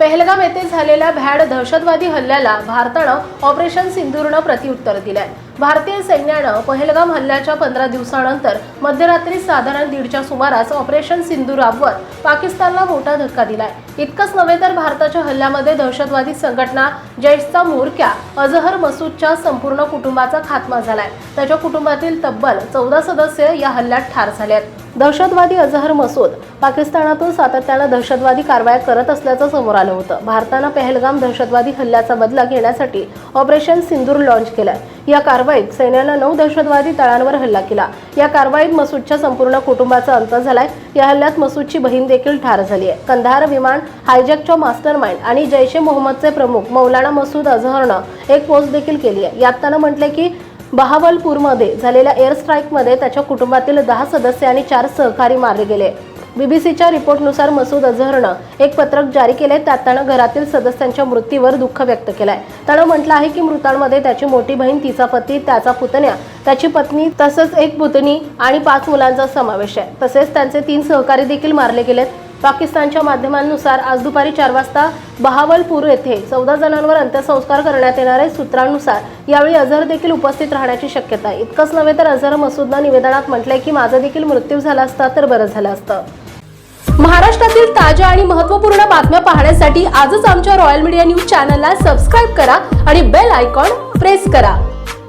पहलगाम येथे झालेल्या भ्याड दहशतवादी हल्ल्याला भारतानं ऑपरेशन सिंदूरनं प्रत्युत्तर दिलंय. भारतीय सैन्यानं पहलगाम हल्ल्याच्या पंधरा दिवसानंतर मध्यरात्री साधारण दीडच्या सुमारास ऑपरेशन सिंधू राबवत पाकिस्तानला मोठा धक्का दिलाय. इतकंच नव्हे तर भारताच्या हल्ल्यामध्ये दहशतवादी संघटना जैशचा म्होरक्या अजहर मसूदच्या संपूर्ण कुटुंबाचा खात्मा झालाय. त्याच्या कुटुंबातील तब्बल चौदा सदस्य या हल्ल्यात ठार झाले आहेत दहशतवादी अझहर मसूद पाकिस्तानातून सातत्यानं दहशतवादी कारवाया करत असल्याचं समोर आलं होतं. भारतानं पहलगाम दहशतवादी हल्ल्याचा बदला घेण्यासाठी ऑपरेशन सिंदूर लॉन्च केलं या कारवाईत सैन्यानं नऊ दहशतवादी तळांवर हल्ला केला. या कारवाईत मसूदच्या संपूर्ण कुटुंबाचा अंत झालाय. या हल्ल्यात मसूदची बहीण देखील ठार झाली आहे कंधार विमान हायजॅकच्या मास्टर माइंड आणि जैश ए मोहम्मदचे प्रमुख मौलाना मसूद अझहरनं एक पोस्ट देखील केली आहे यात त्यानं म्हटलंय की बहावलपूरमध्ये झालेल्या एअर स्ट्राईकमध्ये त्याच्या कुटुंबातील दहा सदस्य आणि चार सहकारी मारले गेले. बीबीसीच्या रिपोर्टनुसार मसूद अझहरनं एक पत्रक जारी केले त्यात त्यानं घरातील सदस्यांच्या मृत्यूवर दुःख व्यक्त केलंय. त्यानं म्हटलं आहे की मृतांमध्ये त्याची मोठी बहीण तिचा पती त्याचा पुतण्या त्याची पत्नी तसंच एक पुतणी आणि पाच मुलांचा समावेश आहे. तसेच त्यांचे तीन सहकारी देखील मारले गेलेत. पाकिस्तानच्या माध्यमांनुसार आज दुपारी चार वाजता बहावलपूर येथे चौदा जणांवर अंत्यसंस्कार करण्यात येणार आहे. सूत्रांनुसार यावेळी अझर देखील उपस्थित राहण्याची शक्यता आहे. इतकंच नव्हे तर अझर मसूदनं निवेदनात म्हटलंय की माझा देखील मृत्यू झाला असता तर बरं झालं असतं. महाराष्ट्रातील ताज्या आणि महत्त्वपूर्ण बातम्या पाहण्यासाठी आजच आमच्या रॉयल मीडिया न्यूज चॅनलला सबस्क्राईब करा आणि बेल आयकॉन प्रेस करा.